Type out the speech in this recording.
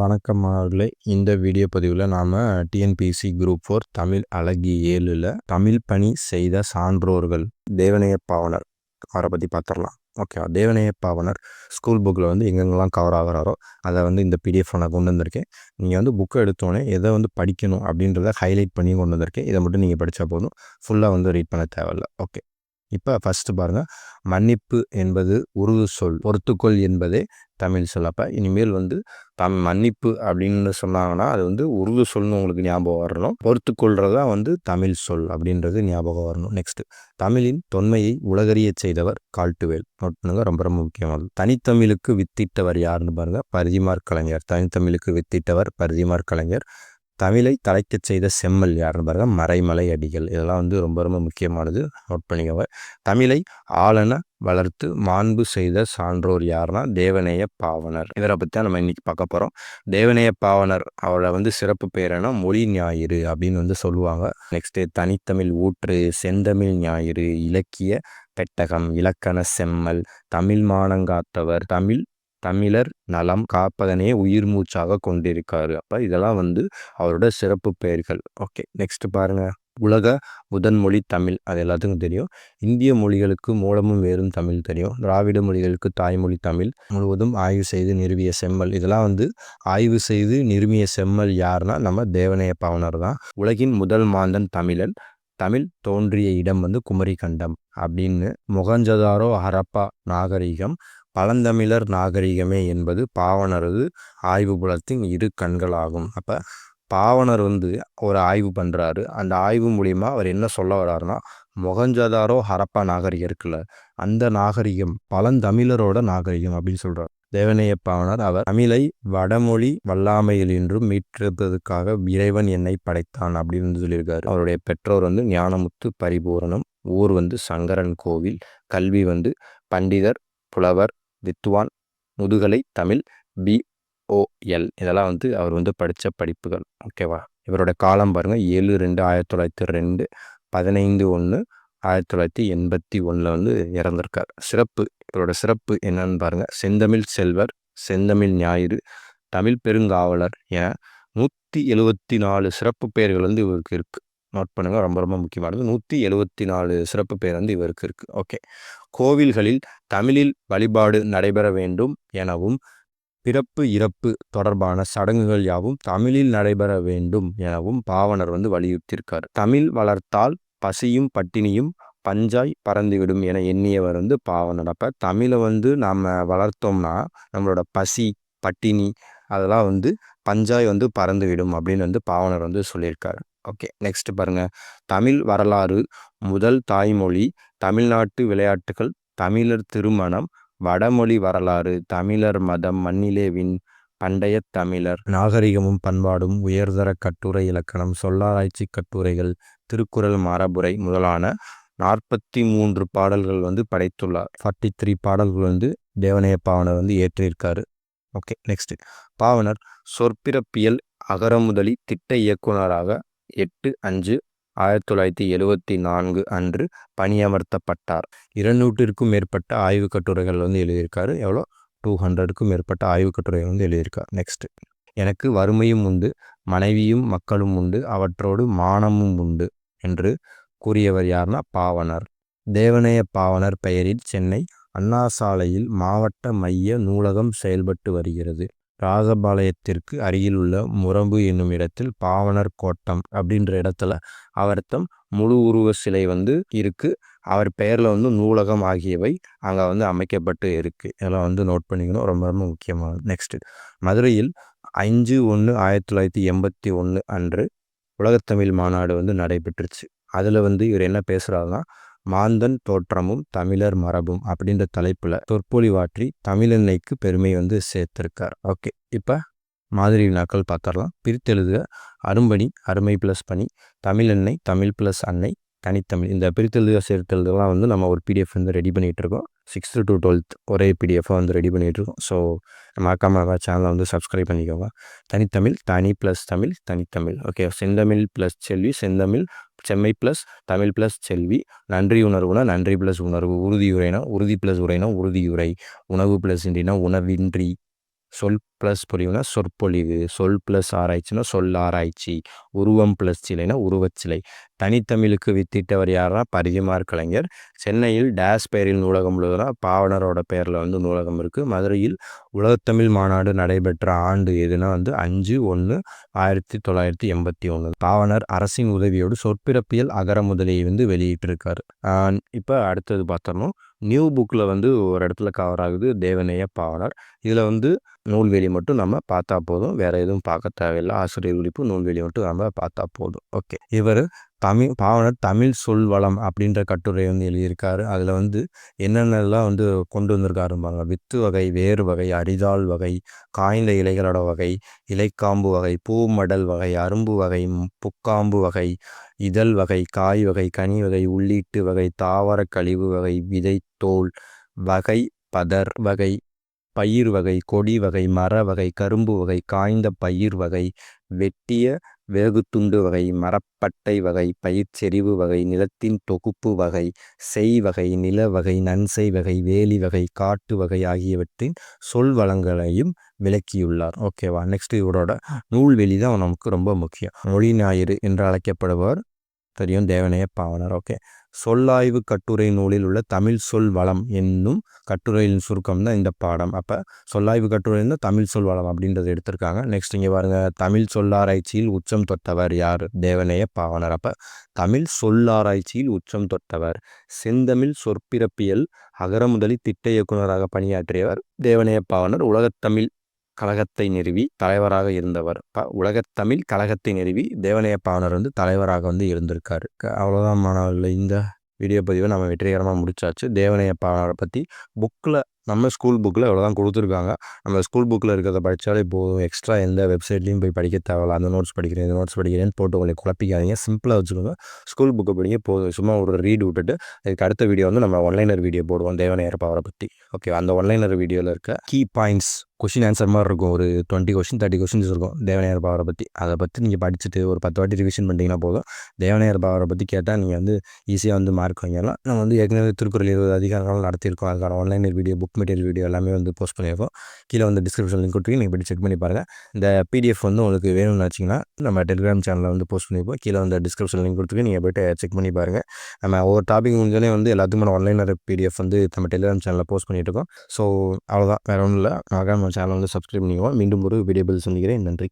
வணக்கம் மாணவர்களே இந்த வீடியோ பதிவில் நாம் டிஎன்பிசி குரூப் ஃபோர் தமிழ் அழகி ஏழில் தமிழ் பணி செய்த சான்றோர்கள் தேவனைய பாவனர் அவரை பற்றி பார்த்துடலாம் ஓகேவா தேவனைய பாவனர் ஸ்கூல் புக்கில் வந்து எங்கெங்கெல்லாம் கவர் ஆகிறாரோ அதை வந்து இந்த பிடிஎஃப் நான் கொண்டு வந்திருக்கேன். நீங்கள் வந்து புக்கை எடுத்தோடனே எதை வந்து படிக்கணும் அப்படின்றத ஹைலைட் பண்ணி கொண்டு வந்திருக்கேன். இதை மட்டும் நீங்கள் படித்தா போதும். ஃபுல்லாக வந்து ரீட் பண்ண தேவையில்ல. ஓகே இப்போ ஃபஸ்ட்டு பாருங்கள் மன்னிப்பு என்பது உருது சொல் பொறுத்துக்கொள் என்பதே தமிழ் சொல் அப்போ இனிமேல் வந்து தம் மன்னிப்பு அப்படின்னு சொன்னாங்கன்னா அது வந்து உருது சொல்னு உங்களுக்கு ஞாபகம் வரணும். பொறுத்துக்கொள்கிறது தான் வந்து தமிழ் சொல் அப்படின்றது ஞாபகம் வரணும். நெக்ஸ்ட்டு தமிழின் தொன்மையை உலகறிய செய்தவர் கால்ட்டுவேல் நோட் பண்ணுங்க ரொம்ப ரொம்ப முக்கியமானது தனித்தமிழுக்கு வித்திட்டவர் யாருன்னு பாருங்கள் பரிதிமார் கலைஞர். தனித்தமிழுக்கு வித்திட்டவர் பரிதிமார் கலைஞர். தமிழை தலைக்கச் செய்த செம்மல் யாருன்னு பாருங்க. மறைமலை அடிகள். இதெல்லாம் வந்து ரொம்ப ரொம்ப முக்கியமானது. நோட் பண்ணிக்கோங்க. தமிழை ஆளன வளர்த்து மாண்பு செய்த சான்றோர் யாருன்னா தேவநேய பாவனர். இவரை பற்றி தான் நம்ம இன்னைக்கு பார்க்க போகிறோம் தேவநேய பாவனர் அவரை வந்து சிறப்பு பேரனா மொழி ஞாயிறு அப்படின்னு வந்து சொல்லுவாங்க. நெக்ஸ்ட்டு தனித்தமிழ் ஊற்று செந்தமிழ் ஞாயிறு இலக்கிய பெட்டகம் இலக்கண செம்மல் தமிழ் மானங்காத்தவர் தமிழ் தமிழர் நலம் காப்பதனே உயிர் மூச்சாக கொண்டிருக்காரு. அப்போ இதெல்லாம் வந்து அவரோட சிறப்பு பெயர்கள். ஓகே நெக்ஸ்ட் பாருங்க. உலக முதன்மொழி தமிழ். அது எல்லாத்துக்கும் தெரியும். இந்திய மொழிகளுக்கு மூலமும் வேறும் தமிழ் தெரியும். திராவிட மொழிகளுக்கு தாய்மொழி தமிழ். முழுவதும் ஆய்வு செய்து நிறுவிய செம்மல். இதெல்லாம் வந்து ஆய்வு செய்து நிறுவிய செம்மல் யாருன்னா நம்ம தேவனைய பாவனர் தான். உலகின் முதல் மாந்தன் தமிழன். தமிழ் தோன்றிய இடம் வந்து குமரிகண்டம் அப்படின்னு மொகஞ்சதாரோ ஹரப்பா நாகரிகம் பழந்தமிழர் நாகரிகமே என்பது பாவனரது ஆய்வு புலத்தின் இரு கண்களாகும். அப்போ பாவனர் வந்து ஒரு ஆய்வு பண்ணுறாரு அந்த ஆய்வு மூலிமா அவர் என்ன சொல்ல வர்றாருன்னா மொகஞ்சதாரோ ஹரப்பா நாகரிகம் இருக்குல்ல அந்த நாகரிகம் பழந்தமிழரோட நாகரிகம் அப்படின்னு சொல்கிறார் தேவனைய பாவனர் அவர் தமிழை வடமொழி வல்லாமையில் என்றும் மீட்டெடுப்பதற்காக இறைவன் என்னை படைத்தான் அப்படின்னு சொல்லியிருக்காரு. அவருடைய பெற்றோர் வந்து ஞானமுத்து பரிபூரணம். ஊர் வந்து சங்கரன் கோவில். கல்வி வந்து பண்டிதர் புலவர் வித்வான் முதுகலை தமிழ் பிஓஎல் இதெல்லாம் வந்து அவர் வந்து படித்த படிப்புகள். ஓகேவா இவரோட காலம் பாருங்கள் ஏழு ரெண்டு ஆயிரத்தி தொள்ளாயிரத்தி ரெண்டு பதினைந்து ஒன்று ஆயிரத்தி தொள்ளாயிரத்தி எண்பத்தி ஒன்றில் வந்து இறந்திருக்கார். சிறப்பு. இவரோட சிறப்பு என்னன்னு பாருங்கள் செந்தமிழ் செல்வர் செந்தமிழ் ஞாயிறு தமிழ் பெருங்காவலர் என நூற்றி எழுபத்தி நாலு சிறப்பு பெயர்கள் வந்து இவருக்கு இருக்குது நோட் பண்ணுங்கள் ரொம்ப ரொம்ப முக்கியமானது. நூற்றி எழுபத்தி நாலு சிறப்பு பேர் வந்து இவருக்கு இருக்குது ஓகே. கோவில்களில் தமிழில் வழிபாடு நடைபெற வேண்டும் எனவும் பிறப்பு இறப்பு தொடர்பான சடங்குகள் யாவும் தமிழில் நடைபெற வேண்டும் எனவும் பாவனர் வந்து வலியுறுத்தியிருக்கார். தமிழ் வளர்த்தால் பசியும் பட்டினியும் பஞ்சாய் பறந்துவிடும் என எண்ணியவர் வந்து பாவனர். அப்போ தமிழை வந்து நாம் வளர்த்தோம்னா நம்மளோட பசி பட்டினி அதெல்லாம் வந்து பஞ்சாய் வந்து பறந்துவிடும் அப்படின்னு வந்து பாவனர் வந்து சொல்லியிருக்காரு. ஓகே நெக்ஸ்ட் பாருங்க. தமிழ் வரலாறு முதல் தாய்மொழி தமிழ்நாட்டு விளையாட்டுகள் தமிழர் திருமணம் வடமொழி வரலாறு தமிழர் மதம் மண்ணிலேவின் பண்டைய தமிழர். நாகரிகமும் பண்பாடும் உயர்தர கட்டுரை இலக்கணம் சொல்லாராய்ச்சி கட்டுரைகள் திருக்குறள் மரபுரை முதலான நாற்பத்தி மூன்று பாடல்கள் வந்து படைத்துள்ளார். ஃபார்ட்டி த்ரீ பாடல்கள் வந்து தேவனைய பாவனர் வந்து ஏற்றிருக்காரு ஓகே நெக்ஸ்ட் பாவனர் சொற்பிறப்பியல் அகரமுதலி திட்ட இயக்குனராக எட்டு அஞ்சு ஆயிரத்தி தொள்ளாயிரத்தி எழுவத்தி நான்கு அன்று பணியமர்த்தப்பட்டார். இருநூற்றிற்கும் மேற்பட்ட ஆய்வு கட்டுரைகள் வந்து எழுதியிருக்காரு. எவ்வளோ? டூ ஹண்ட்ரடுக்கும் மேற்பட்ட ஆய்வு கட்டுரைகள் வந்து எழுதியிருக்கார். நெக்ஸ்ட் எனக்கு வறுமையும் உண்டு மனைவியும் மக்களும் உண்டு அவற்றோடு மானமும் உண்டு என்று கூறியவர் யார்னா பாவனர். தேவநேய பாவனர் பெயரில் சென்னை அண்ணா சாலையில் மாவட்ட மைய நூலகம் செயல்பட்டு வருகிறது. ராஜபாளையத்திற்கு அருகில் உள்ள முரம்பு என்னும் இடத்தில் பாவனர் கோட்டம் அப்படின்ற இடத்துல அவர்த்தம் முழு உருவ சிலை வந்து இருக்கு. அவர் பெயரில் வந்து நூலகம் ஆகியவை அங்கே வந்து அமைக்கப்பட்டு இருக்கு. இதெல்லாம் வந்து நோட் பண்ணிக்கணும். ரொம்ப ரொம்ப முக்கியமானது. நெக்ஸ்ட் மதுரையில் அஞ்சு ஒன்று ஆயிரத்தி தொள்ளாயிரத்தி எண்பத்தி ஒன்று அன்று உலகத்தமிழ் மாநாடு வந்து நடைபெற்றுச்சு. அதில் வந்து இவர் என்ன பேசுகிறாருன்னா மாந்தன் தோற்றமும் தமிழர் மரபும் அப்படின்ற தலைப்பில் சொற்பொழிவாற்றி தமிழன்னைக்கு பெருமை வந்து சேர்த்திருக்கார். ஓகே இப்போ மாதிரி வினாக்கள் பார்த்துடலாம். பிரித்தெழுதுக அரும்பணி அருமை ப்ளஸ் பணி தமிழன்னை தமிழ் ப்ளஸ் அன்னை தனித்தமிழ். இந்த பிரித்தெழுதுக சேர்த்தெழுதுலாம் வந்து நம்ம ஒரு பிடிஎஃப் வந்து ரெடி பண்ணிகிட்டு இருக்கோம். சிக்ஸ்த்து டு டுவெல்த் ஒரே பிடிஎஃபாக வந்து ரெடி பண்ணிகிட்ருக்கோம் ஸோ மறக்காமல் சேனலை வந்து சப்ஸ்கிரைப் பண்ணிக்கோங்க. தனித்தமிழ் தனி ப்ளஸ் தமிழ் தனித்தமிழ் ஓகே செந்தமிழ் ப்ளஸ் செல்வி செந்தமிழ் செம்மை ப்ளஸ் தமிழ் ப்ளஸ் செல்வி. நன்றி உணர்வுனா நன்றி ப்ளஸ் உணர்வு உறுதியுரைனா உறுதி ப்ளஸ் உரைனா உறுதியுரை. உணவு ப்ளஸ் இன்றினா உணவின்றி. சொல் ப்ளஸ் பொழிவுனா சொற்பொழிவு சொல் ப்ளஸ் ஆராய்ச்சினா சொல் ஆராய்ச்சி உருவம் ப்ளஸ் சிலைனா உருவச்சிலை தனித்தமிழுக்கு வித்திட்டவர் யாருன்னா பரிதிமார் கலைஞர். சென்னையில் டேஸ் பெயரில் நூலகம் உள்ளதுனா பாவனரோட பெயரில் வந்து நூலகம் இருக்குது மதுரையில் உலகத்தமிழ் மாநாடு நடைபெற்ற ஆண்டு எதுனா வந்து அஞ்சு ஒன்று ஆயிரத்தி தொள்ளாயிரத்தி எண்பத்தி ஒன்று பாவனர் அரசின் உதவியோடு சொற்பிறப்பியல் அகர முதலியை வந்து வெளியிட்டிருக்காரு. இப்போ அடுத்தது பார்த்தோம்னா நியூ புக்கில் வந்து ஒரு இடத்துல கவர் ஆகுது தேவநேய பாவனர் இதில் வந்து நூல்வெளி மட்டும் நம்ம பார்த்தா போதும். வேறு எதுவும் பார்க்க தேவையில்லை. ஆசிரியர் குறிப்பு நூல்வெளி மட்டும் நம்ம பார்த்தா போதும். ஓகே இவர் தமிழ் பாவனர் தமிழ் சொல் வளம் அப்படின்ற கட்டுரை வந்து எழுதியிருக்காரு. அதில் வந்து என்னென்னலாம் வந்து கொண்டு வந்திருக்காருப்பாங்க வித்து வகை வேறு வகை அரிதாள் வகை காய்ந்த இலைகளோட வகை இலைக்காம்பு வகை பூமடல் வகை அரும்பு வகை புக்காம்பு வகை இதழ் வகை காய் வகை கனி வகை உள்ளீட்டு வகை தாவர கழிவு வகை விதை தோல் வகை பதர் வகை பயிர் வகை கொடி வகை மர வகை கரும்பு வகை காய்ந்த பயிர் வகை வெட்டிய வேகுத்துண்டு வகை மரப்பட்டை வகை பயிர்ச்செறிவு வகை நிலத்தின் தொகுப்பு வகை செய் வகை நில வகை நன்சை வகை வேலி வகை காட்டு வகை ஆகியவற்றின் சொல் வளங்களையும் விளக்கியுள்ளார். ஓகேவா நெக்ஸ்ட் இவரோட நூல்வெளி தான் நமக்கு ரொம்ப முக்கியம். மொழி ஞாயிறு என்று அழைக்கப்படுபவர் தெரியும் தேவனைய பாவனர். ஓகே சொல்லாய்வு கட்டுரை நூலில் உள்ள தமிழ் சொல் வளம் என்னும் கட்டுரையின் சுருக்கம் தான் இந்த பாடம். அப்போ சொல்லாய்வு கட்டுரை தான் தமிழ் சொல் வளம் அப்படின்றத எடுத்திருக்காங்க. நெக்ஸ்ட் இங்கே பாருங்கள் தமிழ் சொல்லாராய்ச்சியில் உச்சம் தொட்டவர் யார்? தேவனைய பாவனர். அப்போ தமிழ் சொல்லாராய்ச்சியில் உச்சம் தொட்டவர் செந்தமிழ் சொற்பிறப்பியல் அகரமுதலி திட்ட இயக்குநராக பணியாற்றியவர் தேவனைய பாவனர். உலகத்தமிழ் கழகத்தை நிறுவி தலைவராக இருந்தவர். ப உலகத்தமிழ் கழகத்தை நிறுவி தேவனைய பாவனர் வந்து தலைவராக வந்து இருந்திருக்காரு. அவ்வளோதான் மாணவர்கள் இந்த வீடியோ பதிவை நம்ம வெற்றிகரமாக முடிச்சாச்சு. தேவனைய பாவனரை பற்றி புக்கில் நம்ம ஸ்கூல் புக்கில் இவ்வளோ தான் கொடுத்துருக்காங்க. நம்ம ஸ்கூல் புக்கில் இருக்கிறத படித்தாலே போதும். எக்ஸ்ட்ரா எந்த வெப்சைட்லையும் போய் படிக்க தேவையில்ல. அந்த நோட்ஸ் படிக்கிறேன் இந்த நோட்ஸ் படிக்கிறேன்னு போட்டு உங்களை குழப்பிக்காதீங்க. சிம்பிளாக வச்சுக்கோங்க. ஸ்கூல் புக்கை படிக்க போதும். சும்மா ஒரு ரீட் விட்டுட்டு அதுக்கு அடுத்த வீடியோ வந்து நம்ம ஒன்லைனர் வீடியோ போடுவோம் தேவனையர் பாவரை பற்றி ஓகே அந்த ஒன்லைனர் வீடியோவில் இருக்க கீ பாயிண்ட்ஸ் கொஷின் ஆன்சர் மாதிரி இருக்கும். ஒரு டுவெண்ட்டி கொஷின் தேர்ட்டி கொஷின்ஸ் இருக்கும். தேவனையார் பாவரை பற்றி அதை பற்றி நீங்கள் படிச்சுட்டு ஒரு பத்து வாட்டி ரிவிஷன் பண்ணிட்டீங்கன்னா போதும். தேவனையார் பாவரை பற்றி கேட்டால் நீங்கள் வந்து ஈஸியாக வந்து மார்க் வாங்கிடலாம். நம்ம வந்து ஏற்கனவே திருக்குறள் இருபது அதிகாரங்கள் நடத்தியிருக்கோம். அதுக்கான oneliner video book material video எல்லாமே வந்து போஸ்ட் பண்ணியிருக்கோம். கீழே வந்து டிஸ்கிரிப்ஷன் லிங்க் கொடுத்து நீங்கள் போய் செக் பண்ணி பாருங்கள் இந்த பிடிஎஃப் வந்து உங்களுக்கு வேணும்னு வச்சிங்கன்னா நம்ம டெலிகிராம் சேனலில் வந்து போஸ்ட் பண்ணியிருப்போம். கீழே வந்து டிஸ்கிரிப்ஷன் லிங்க் கொடுத்துட்டு நீங்கள் போய்ட்டு செக் பண்ணி பாருங்கள் நம்ம ஒவ்வொரு டாபிக் முடிஞ்சாலே வந்து எல்லாத்துக்குமே ஆன்லைனர் பிடிஎஃப் வந்து நம்ம டெலிகிராம் சேனலில் போஸ்ட் பண்ணிட்டு இருக்கோம். ஸோ அவ்வளோதான் வேறு ஒன்றும் இல்லை. ஆகாமல் நம்ம சப்ஸ்கிரைப் பண்ணிக்குவோம் மீண்டும் ஒரு வீடியோ பதில் சந்திக்கிறேன். நன்றி.